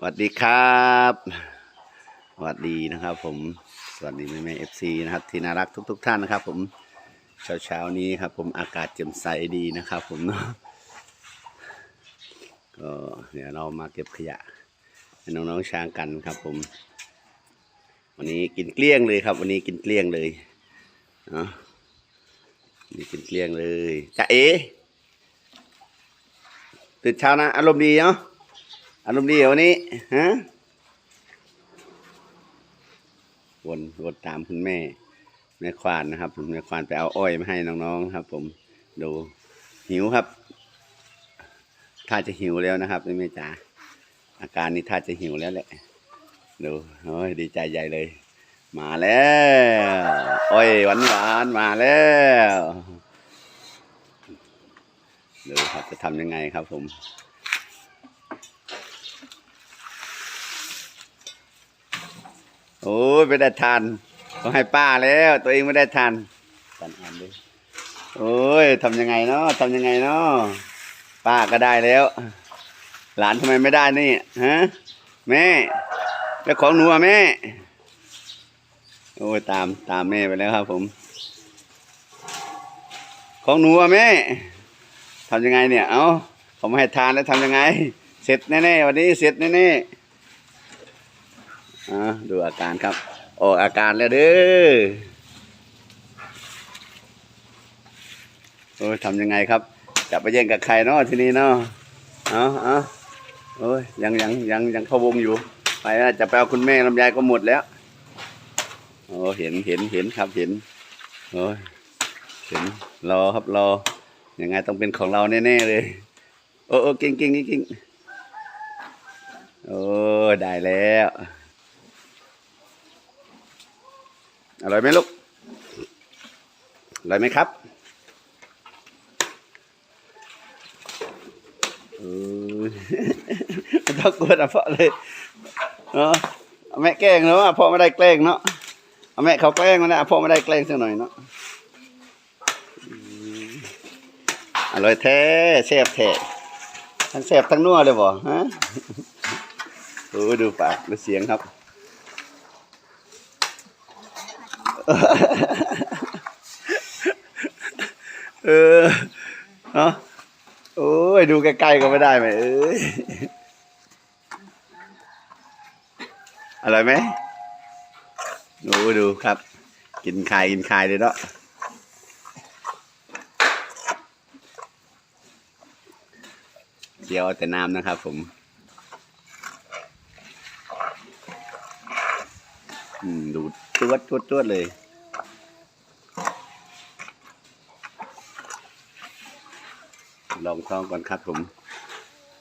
สวัสดีครับสวัสดีนะครับ ผมสวัสดีแม่แม่เอฟซีนะครับที่น่ารักทุกๆท่านนะครับ ผมเช้าเช้านี้ครับ ผมอากาศแจ่มใสดีนะครับ ผมเนาะก็เดี๋ยวเรามาเก็บขยะให้น้องๆช้างกันครับ ผม วันนี้กินเกลี้ยงเลยครับ วันนี้กินเกลี้ยงเลยเนาะนี่กินเกลี้ยงเลยจ้าเอตื่นเช้านะอารมณ์ดีเนาะ อารมณ์ดีเหรอวันนี้ฮะวนวนตามคุณแม่แม่ควานนะครับผมแม่ควานไปเอาอ้อยมาให้น้องๆครับ ผมดูหิวครับท่าจะหิวแล้วนะครับแม่จ๋าอาการนี้ท่าจะหิวแล้วแหละดูโอ้ยดีใจใหญ่เลย มาแล้วอ้อยหวานหวานๆมาแล้วดูครับจะทำยังไงครับผม โอ้ยไม่ได้ทานก็ให้ป้าแล้ว ตัวเองไม่ได้ทานตันอ่านดิโอ้ยทำยังไงเนาะทำยังไงเนาะป้าก็ได้แล้ว หลานทำไมไม่ได้นี่ฮะแม่ แล้วของหนูอะแม่ โอ้ยตามตามแม่ไปแล้วครับ ผม ของหนูอะแม่ทำยังไงเนี่ย เอ้าเขาไม่ให้ทานแล้วทำยังไง เสร็จแน่ๆวันนี้เสร็จแน่ๆ อ่าดูอาการครับ ออกอาการแล้วเด้อโอ้ยทำยังไงครับ จะไปแย่งกับใครเนาะทีนี้เนาะเอาเอาโอ้ยยังยังยังยังเข้าวงอยู่ ไปแล้วจะไปเอาคุณแม่ลำไยก็หมดแล้วโอ้เห็นเห็นเห็นครับเห็นโอ้ยเห็นรอครับรอยังไงต้องเป็นของเราแน่ๆเลย โอ้โอ้เก่งเก่งเก่งเก่งโอ้ได้แล้ว อร่อยไหมลูก อร่อยไหมครับเออต้องกลัวนะพ่อเลยเนาะเอาแม่แกล้งเนาะพ่อไม่ได้แกล้งเนาะเอาแม่เขาแกล้งมานนะพ่อไม่ได้แกล้งสักหน่อยเนาะอืมอร่อยแท้แซ่บแท้ทั้งแซ่บทั้งนัวเลยบ่ฮะโอ้ดูปากดูเสียงครับ เออเนาะโอ้ย ดูใกล้ๆก็ไม่ได้ไหมเอ้ยอร่อยไหมดูดูครับ กินคายกินคายเลยเนาะเดี๋ยวแต่น้ำนะครับผม อืมดูตวดตวดตวดเลย ลองท้องก่อนครับผม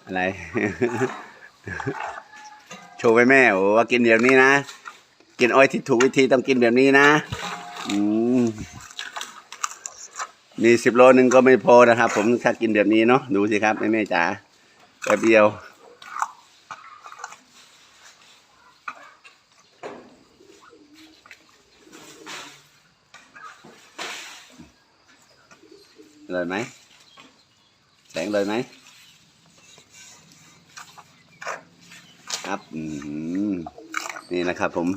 อะไร โชว์ไปแม่โอ้ว่ากินแบบนี้นะ กินอ้อยที่ถูกวิธีต้องกินแบบนี้นะ อืมมีสิบโลนึงก็ไม่พอนะครับ ผมถ้ากินแบบนี้เนาะดูสิครับแม่แม่จ๋าแป๊บเดียว เลยไหมแสงเลยไหมครับนี่นะครับ ผม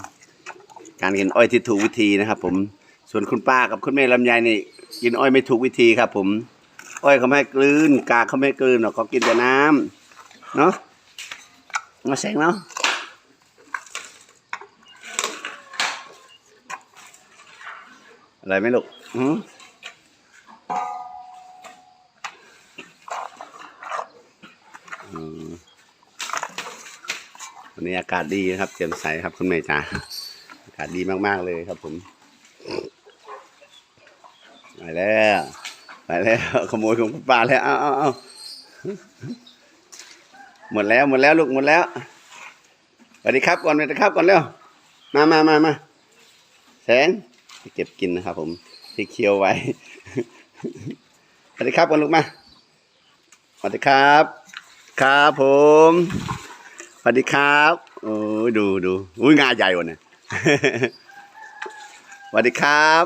การกินอ้อยที่ถูกวิธีนะครับ ผมส่วนคุณป้ากับคุณแม่ลำไยนี่กินอ้อยไม่ถูกวิธีครับ ผม อ้อยเขาไม่กลืนกากเขาไม่กลืนหรอกเขากินแต่น้ำเนาะมาแสงเนาะอะไรไหมลูกอือื วันนี้อากาศดีนะครับแจ่มใสครับคุณแม่จ๋าอากาศดีมากๆเลยครับผมไปแล้วไปแล้วขโมยของคุณป้าแล้วเอาเอาเอาหมดแล้วหมดแล้วลูกหมดแล้วสวัสดีครับก่อนสวัสดีครับก่อนเร็วมามามามาแสงเก็บกินนะครับ ผมที่เคี้ยวไว้สวัสดีครับก่อนลูกมาสวัสดีครับ ครับผม สวัสดีครับ โอ้ดูดูอุ้ยงาใหญ่ว่าเนี่ยสวัสดีครับ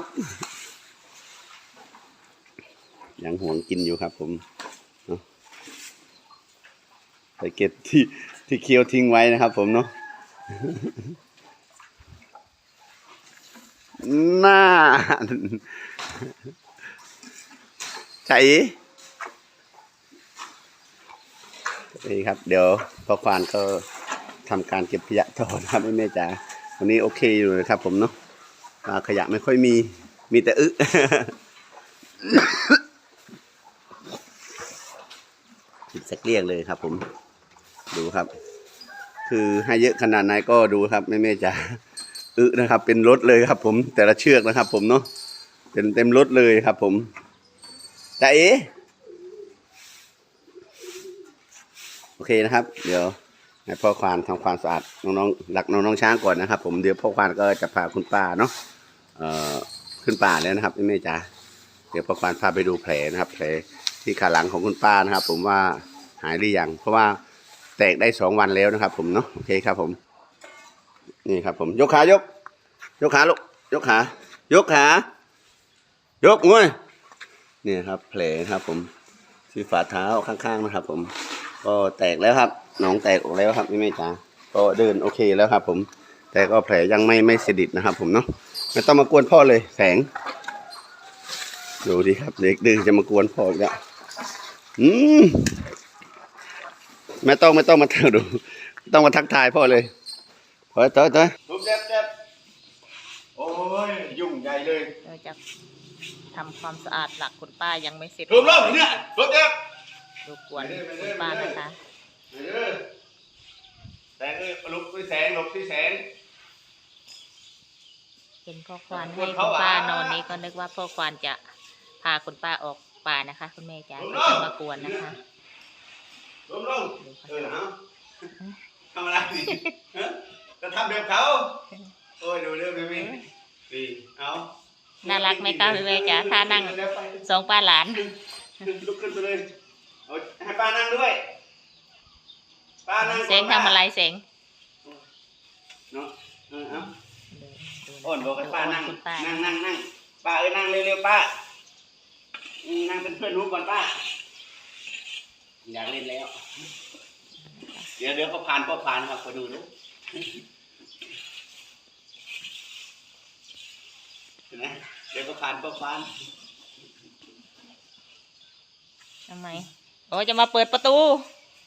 ยังห่วงกินอยู่ครับ ผมเนาะไปเก็บที่ที่เคี้ยวทิ้งไว้นะครับ ผมเนาะน่าใช่ นี่ครับ เดี๋ยวพ่อควานก็ทำการเก็บขยะต่อนะครับแม่แม่จ๋าวันนี้โอเคอยู่นะครับ ผมเนาะอ่าขยะไม่ค่อยมี มีแต่อึกินสักเลี้ยงเลยครับ ผม ดูครับ คือให้เยอะขนาดไหนก็ดูครับแม่แม่จ๋าอึนะครับ เป็นรถเลยครับ ผมแต่ละเชือกนะครับ ผมเนาะเป็นเต็มรถเลยครับ ผมจ่าเอ โอเคนะครับ เดี๋ยวให้พ่อควานทำความสะอาดน้องๆหลักน้องๆช้างก่อนนะครับ ผมเดี๋ยวพ่อควานก็จะพาคุณป้าเนาะเอ่อขึ้นป่าแล้วนะครับแม่แม่จ๋าเดี๋ยวพ่อควานพาไปดูแผลนะครับ แผลที่ขาหลังของคุณป้านะครับ ผมว่าหายหรือยังเพราะว่าแตกได้สองวันแล้วนะครับ ผมเนาะโอเคครับ ผมนี่ครับ ผมยกขายก ยกขาลูกยกขายกขายกงวยเนี่ยครับ แผลครับ ผมที่ฝ่าเท้าข้างๆนะครับ ผม ก็แตกแล้วครับหนองแตกออกแล้วครับพี่แม่จ๋าก็เดินโอเคแล้วครับ ผม แต่ก็แผลยังไม่ไม่สนิทนะครับ ผมเนาะไม่ต้องมากวนพ่อเลยแสง ดูดิครับ เด็กดื้อจะมากวนพ่ออีกแล้วอืมไม่ต้องไม่ต้องมาเท่าดูไม่ต้องมาทักทายพ่อเลยเฮ้ยเต้ยเต้ยทุบเจ็บเจ็บโอ้ยยุ่งใหญ่เลยเราจะทำความสะอาดหลักคุณป้ายังไม่เสร็จทุบลงเนี่ยทุบเจ็บ รบกวนคุณป้านะคะเออแสงเอ้ยลุกด้วยแสงหลบที่แสงเป็นพ่อควานให้คุณป้านอนนี้ก็นึกว่าพ่อควานจะพาคุณป้าออกป่านะคะ คุณแม่จ๋าก็จะมากวนนะคะล้มลงเออเอาทำอะไรนี่ฮะจะทำเดิมเขาโอ้ยดูเรื่องพี่มิ้งดีเอาน่ารักไหมคะคุณแม่จ๋าท่านั่งสองป้าหลานลุกขึ้นไปเลยเอา ให้ป้านั่งด้วยป้านั่งเสงทำอะไรเสงเนาะเออเอาเดินเดินอ้อนบอกให้ป้านั่งคุณป้านั่งนั่งนั่งป้าเอ้ยนั่งเร็วๆป้าอืมนั่งเป็นเพื่อนหนูก่อนป้า อยากเล่นแล้ว เดี๋ยวเดี๋ยวก็ผ่านก็ผ่านครับไปดูดูเห็นไหมเดี๋ยวก็ผ่านก็ผ่านทำไมโอ้จะมาเปิดประตู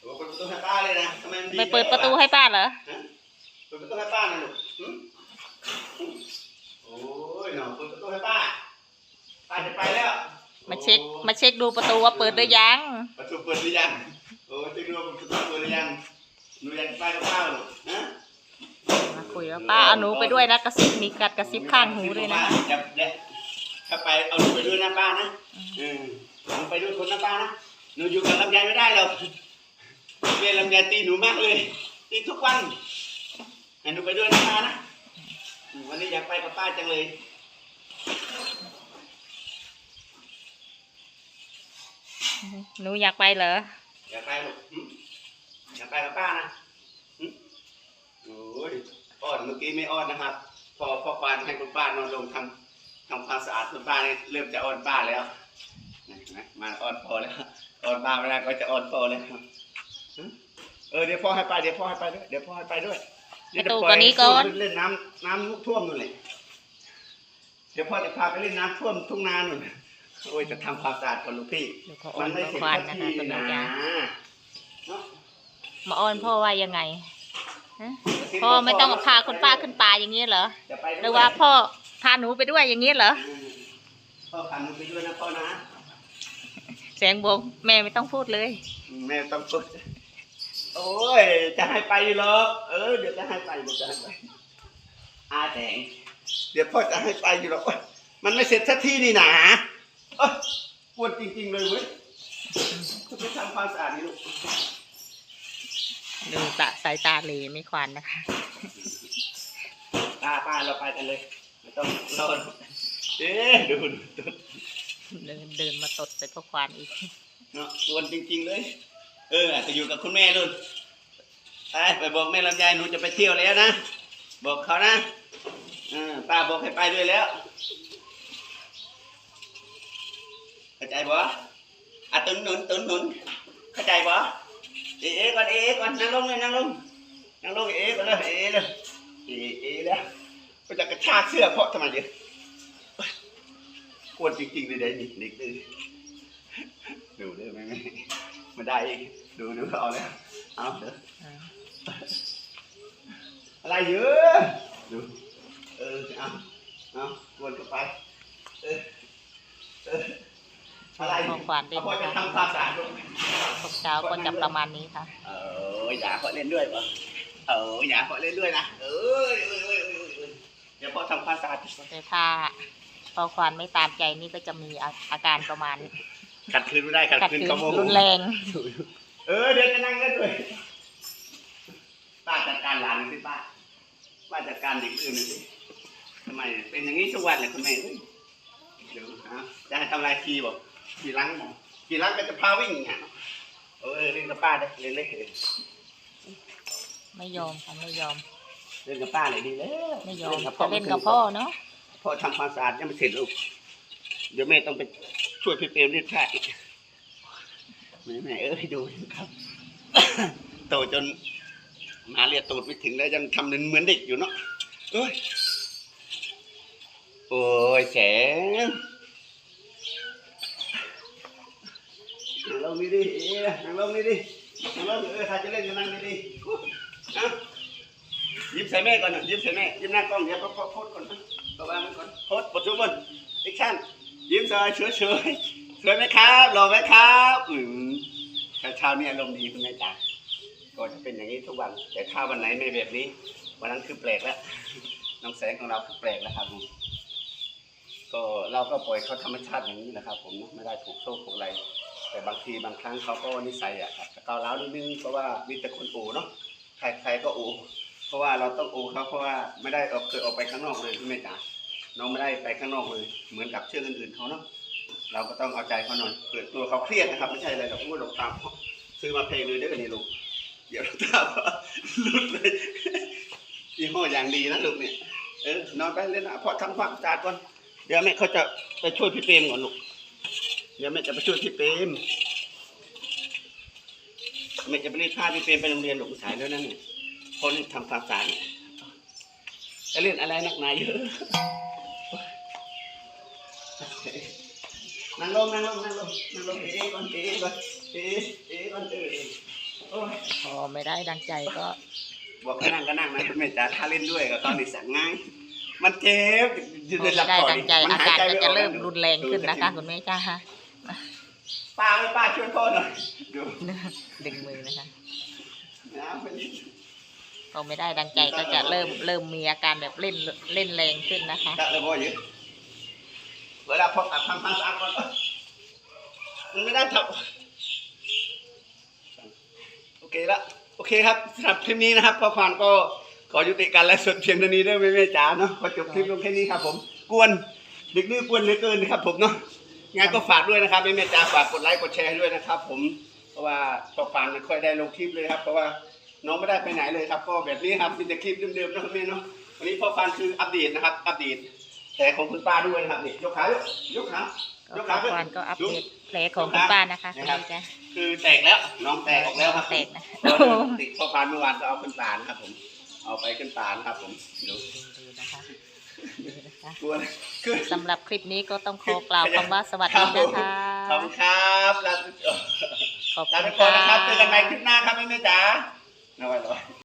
โอ้เปิดประตูให้ป้าเลยนะทำไมมันดีไปเปิดประตูให้ป้าเหรอฮะเปิดประตูให้ป้าหน่อยลูกหึโอ้ยหนอเปิดประตูให้ป้าป้าจะไปแล้วมาเช็ค มาเช็คดูประตูว่าเปิดหรือยัง ประตูเปิดหรือยังโอ้ยจะดูว่าประตูเปิดหรือยังหนูอยากไปกับป้าเหรอฮะ มาคุยว่าป้าเอาหนูไปด้วยนะกระซิบมีกัดกระซิบข้างหูด้วยนะคะอย่าอย่าถ้าไปเอาหนูไปด้วยนะป้านะเออหนูไปด้วยคนนะป้านะ หนูอยู่กับลำไยไม่ได้หรอกเมียลำไยตีหนูมากเลย ตีทุกวันให้หนูไปด้วยนะป้านะอืมวันนี้อยากไปกับป้าจังเลยหนูอยากไปเหรอ อยากไปหรอกหึอยากไปกับป้านะหึโอ้ยอ้อนเมื่อกี้ไม่อ้อนนะครับ พอพอปานให้คุณป้านอนลงทำทำความสะอาดคุณป้านี่เริ่มจะอ้อนป้าแล้ว นะเห็นะมาอ้อนพอแล้วอ้อนป้าไม่ได้ก็จะอ้อนพอแล้วหึเออเดี๋ยวพ่อให้ไปเดี๋ยวพ่อให้ไปด้วยเดี๋ยวพ่อให้ไปด้วยเดี๋ยวจะไปตู้ปล่ยก่อนนี้ก่อนให้เล่นน้ำน้ำท่วมนู่นเลยเดี๋ยวพ่อจะพาไปเล่นน้ำท่วมทุ่งนานู่นโอ้ยจะทำความสะอาดก่อนลูกพี่เดี๋ยวเขาอ้อนพ่อควานนะคะคุณแม่นะจ๋าเนาะมาอ้อนพ่อว่ายังไงฮะพ่อไม่ต้องพาคุณป้าขึ้นป่าอย่างนี้เหรอจะไปด้วยหรือว่าพ่อพาหนูไปด้วยอย่างนี้เหรออืมพ่อขันไปด้วยนะพ่อนะ แสงบงแม่ไม่ต้องพูดเลย แม่ต้องฝึกโอ้ย จะให้ไปหรอกเออ เดี๋ยวจะให้ไปเดี๋ยวจะให้ไปอาแดงเดี๋ยวพ่อจะให้ไปอยู่หรอกโอ๊ยมันไม่เสร็จสักทีนี่หนาเอ้ยปวดจริง ๆ เลยเว้ยจะไปทำความสะอาดนี่ลูกดูตาสายตาเหลไม่ควานนะคะป้าป้าเราไปกันเลย ไม่ต้องรอดูเอ๊ะดูดูดู เดินเดินมาตดใส่พ่อควานอีกเนาะปวดจริง ๆ เลย เอออาจจะอยู่กับคุณแม่นู่นไปไปบอกแม่ลำไยหนูจะไปเที่ยวแล้วนะ บอกเขานะอป้าบอกให้ไปด้วยแล้วเข้าใจบ่อะตุนหนุนตุนหนุนเข้าใจบ่เอ๋ก่อนเอ๋ก่อนนั่งลงเลยนั่งลงนั่งลงเอ๋ก่อนเลยเอ๋เลยเอ๋เอ๋แล้วก็จะกระชากเสื้อเพราะทำไมเดี๋ยว กวนจริงๆเลยเด็กเด็กดื้อดูเด้อแม่แม่มาได้อีกดูดูเอาแล้วเอาเด้ออ่าอะไรเยอะดูเออเอาเอาวนเข้าไปเออเอออะไรพ่อควานเล่เอานพ่อนะจะคะทำความสะอาดลูกทุกเช้าก็จะประมาณนี้ค่ะเอออย่าพ่อเล่นด้วยป่ะเอออย่าพ่อเล่นด้วยนะเออเออเออเออเออเดี๋ยวพ่อทำความสะอาดแต่ถ้า พ่อควานไม่ตามใจนี่ก็จะมีอาอาการประมาณขัดคืนไม่ได้ขัดกัดคืนขืนเขาโมโหรุนแรง เออเดี๋ยวจะนั่งเล่นด้วยป้าจัดการหลานหน่อยสิป้าป้าจัดการเด็กอื่นหน่อยสิทำไมเป็นอย่างนี้ทุกวันเลยคุณแม่เฮ้ยเดี๋ยวฮะจะให้ทำลายทีบอกทีหลังบอกทีหลังก็จะพาวิ่งอย่างเงี้ยเออเล่นกับป้าได้เล่นเล่นไม่ยอมค่ะไม่ยอม เล่นกับป้าเลยดีแล้วไม่ยอมกับจะเล่นกับพ่อเนาะ พอทำความสะอาดยังไม่เสร็จลูก เดี๋ยวแม่ต้องไปช่วยพี่เปรมรีดผ้าอีกแม่แม่เอ้ยดูครับ โตจนมาเรียกตูดไม่ถึงแล้วยังทำเหมือนเด็กอยู่เนาะเอ้ยโอ้ยแสงนั่งลงนี่ดิเอ๊ะนั่งลงนี่ดินั่งลงเออถ้าจะเล่นก็นั่งนี่ดิยิ้มใส่แม่ก่อนนะยิ้มใส่แม่ยิ้มหน้ากล้องเดี๋ยวพอโพสก่อนนะ ระวังมันก่อนโพสปดทุกคนแอคชั่นยิ้มสวยเฉยเฉยสวยไหมครับหล่อไหมครับอืมเช้าๆนี่อารมณ์ดีคุณแม่จ๋าก็จะเป็นอย่างนี้ทุกวัน แต่ถ้าวันไหนไม่แบบนี้ วันนั้นคือแปลกแล้วน้องแสงของเราคือแปลกแล้วครับผมก็เราก็ปล่อยเขาธรรมชาติอย่างนี้นะครับ ผมไม่ได้ถูกโซ่ถูกอะไร แต่บางทีบางครั้งเขาก็นิสัยอะครับก้าวร้าวนิดนึงเพราะว่ามีแต่คนโอเนาะใครใครก็โอ เพราะว่าเราต้องโอเขาเพราะว่าไม่ได้ออกเคยออกไปข้างนอกเลยพี่แม่จ๋าน้องไม่ได้ไปข้างนอกเลย เหมือนกับเชื่ออื่นๆเขาเนาะเราก็ต้องเอาใจเขาหน่อยเกิดตัวเขาเครียดนะครับ ไม่ใช่อะไรหรอกพูดหลงตามซื้อมาเพลงเลยเด้อนี่ลูกเดี๋ยวตามว่าหลุดเลยยี่ห้ออย่างดีนะลูกเนี่ยเออนอนไปเล่นนะพอทำความสะอาดก่อนเดี๋ยวแม่เขาจะไปช่วยพี่เปรมก่อนลูกเดี๋ยวแม่จะไปช่วยพี่เปรมแม่จะไปรีดผ้าพี่เปรมไปโรงเรียนหลงสายแล้วนั่นเนี่ย พอรีบทำความสะอาดเนี่ยจะเล่นอะไรนักหนาเยอะนั่งลงนั่งลงนั่งลงนั่งลงเอ๊ะก่อนเอ๊ะก่อนเอ๊ะเอ๊ะก่อนเออเออโอ้ยพอไม่ได้ดังใจก็ บอกให้นั่งก็นั่งนะแม่จ๋าถ้าเล่นด้วยก็ตอนนี้สั่งง่ายมันเจ็บพอไม่ได้ดังใจอาการก็จะเริ่มรุนแรงขึ้นนะคะคุณแม่จ้าป้าไม่ป้าช่วยพ่อหน่อยดูดึงมือนะคะ เป็นพอไม่ได้ดังใจก็จะเริ่มเริ่มมีอาการแบบเล่นเล่นแรงขึ้นนะคะเลยพ่ออยู่เวลาพอตัดทำความสะอาดก่อนมันไม่ได้ทำโอเคละโอเคครับสำหรับคลิปนี้นะครับพ่อควานก็ขอยุติการไลฟ์สดเพียงเท่านี้ด้อแม่แม่จ๋าเนาะขอจบคลิปลงแค่นี้ครับผมกวนเด็กดื้อกวนเหลือเกินนะครับผมเนาะงานก็ฝากด้วยนะครับแม่แม่จ๋าฝากกดไลค์กดแชร์ด้วยนะครับ ผมเพราะว่าพอฟังไม่ค่อยได้ลงคลิปเลยครับเพราะว่า น้องไม่ได้ไปไหนเลยครับ ก็แบบนี้ครับมีแต่คลิปเดิมๆนะครับแม่เนาะวันนี้พอฟังคืออัปเดตนะครับ อัปเดตแผลของคุณป้าด้วยนะครับนี่ยกขายกยกขายกก็ขาพ่อควานก็อัปเดตแผลของคุณป้านะคะคุณแม่จ้าคือแตกแล้วน้องแตกออกแล้วครับแตกนะเออติดพอฟันเมื่อวานก็เอาขึ้นตานะครับ ผม เอาไปขึ้นตานะครับ ผมดูดูนะคะดูนะคะกลัวคือสำหรับคลิปนี้ก็ต้องขอกล่าวคำว่าสวัสดีนะคะ ขอบคุณครับลาขอบลาคุไปณก่อนนะครับค่ะเจอกันใหม่คลิปหน้าครับแม่แม่จ๋า No, I lied.